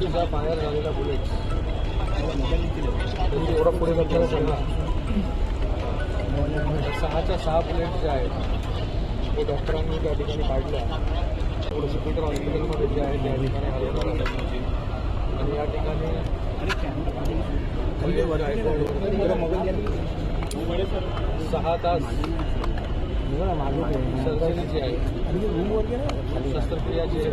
Fire झालेला bullet ओळख पुढे करताना सांगा. सहाच्या सहा बुलेट जे आहेत ते डॉक्टरांनी त्या ठिकाणी काढल्या. पुढे सुपीटर हॉस्पिटलमध्ये जे आहे त्या ठिकाणी. आणि या ठिकाणी जे आहे सहा तास सर्जरी जी आहे शस्त्रक्रिया जी आहे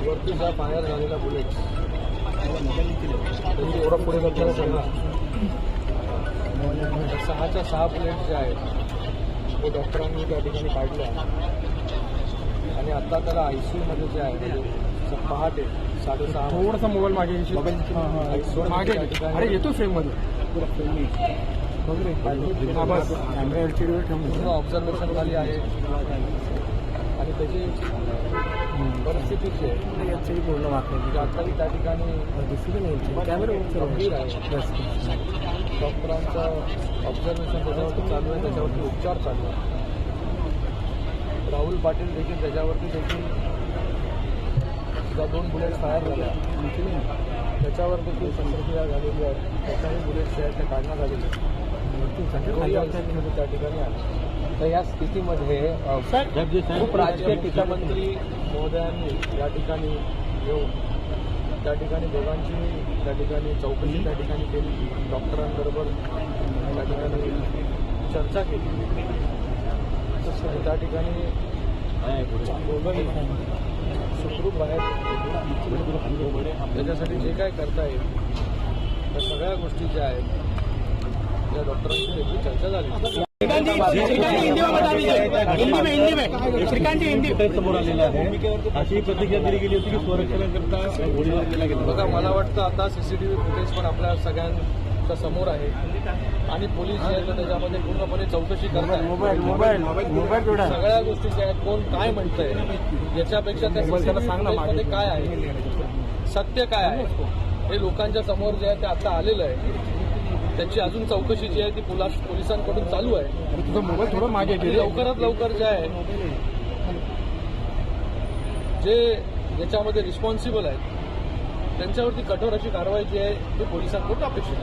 वरतीचा फायर झालेला बुलेट ओळख पुढे करताना सांगा सहाच्या सहा बुलेट जे आहेत ते डॉक्टरांनी त्या ठिकाणी काढल्या आणि आता त्याला आय सी यूमध्ये जे आहे पहाटे साडेसहा थोडासा मोबाईल मागे. मागे. अरे येतो फ्रेम ऑब्झर्वेशन खाली आहे आणि त्याची परिस्थिती जी आहे LCD पूर्ण वाकलेली. म्हणजे आताही त्या ठिकाणी. कॅमेरा. गंभीर आहे. डॉक्टरांचं ऑब्झर्वेशन त्याच्यावरती चालू आहे त्याच्यावरती उपचार चालू आहे राहुल पाटील देखील त्याच्यावरती देखील ज्या दोन बुलेट फायर झाल्या. त्याच्यावर देखील शस्त्रक्रिया झालेली आहे. त्याच्याही बुलेट्स आहेत त्या काढण्यात आलेले आहेत. त्या ठिकाणी आले तर या स्थितीमध्ये खूप राजकीय टीकामंत्री महोदयांनी या ठिकाणी येऊन त्या ठिकाणी दोघांची त्या ठिकाणी चौकशी त्या ठिकाणी केली. डॉक्टरांबरोबर त्या ठिकाणी चर्चा केली. त्या ठिकाणी दोघंही सुखरूप आहेत त्याच्यासाठी जे काय करता येईल त्या सगळ्या गोष्टी ज्या आहेत त्या डॉक्टरांशी देखील चर्चा झाली. आलेला अशी प्रतिक्रिया दिली गेली होती की संरक्षणाकरता बघा मला वाटतं आता सीसीटीव्ही फुटेज पण आपल्या सगळ्यांच्या समोर आहे. आणि पोलीस जे आहेत त्याच्यामध्ये पूर्णपणे चौकशी करतात मोबाईल मोबाईल मोबाईल जोडा सगळ्या गोष्टी ज्या आहेत. कोण काय म्हणतंय? याच्यापेक्षा त्या त्याला सांग ना CCTV मागे. मध्ये काय आहे? सत्य काय आहे? हे लोकांच्या समोर जे आहे ते आता आलेलं आहे. त्याची अजून चौकशी जी आहे ती पोलास पोलिसांकडून चालू आहे. तुझा मोबाईल थोडं मागे. लवकरात लवकर जे आहे जे याच्यामध्ये रिस्पॉन्सिबल आहेत त्यांच्यावरती कठोर अशी कारवाई जी आहे ती पोलिसांकडून अपेक्षित आहे.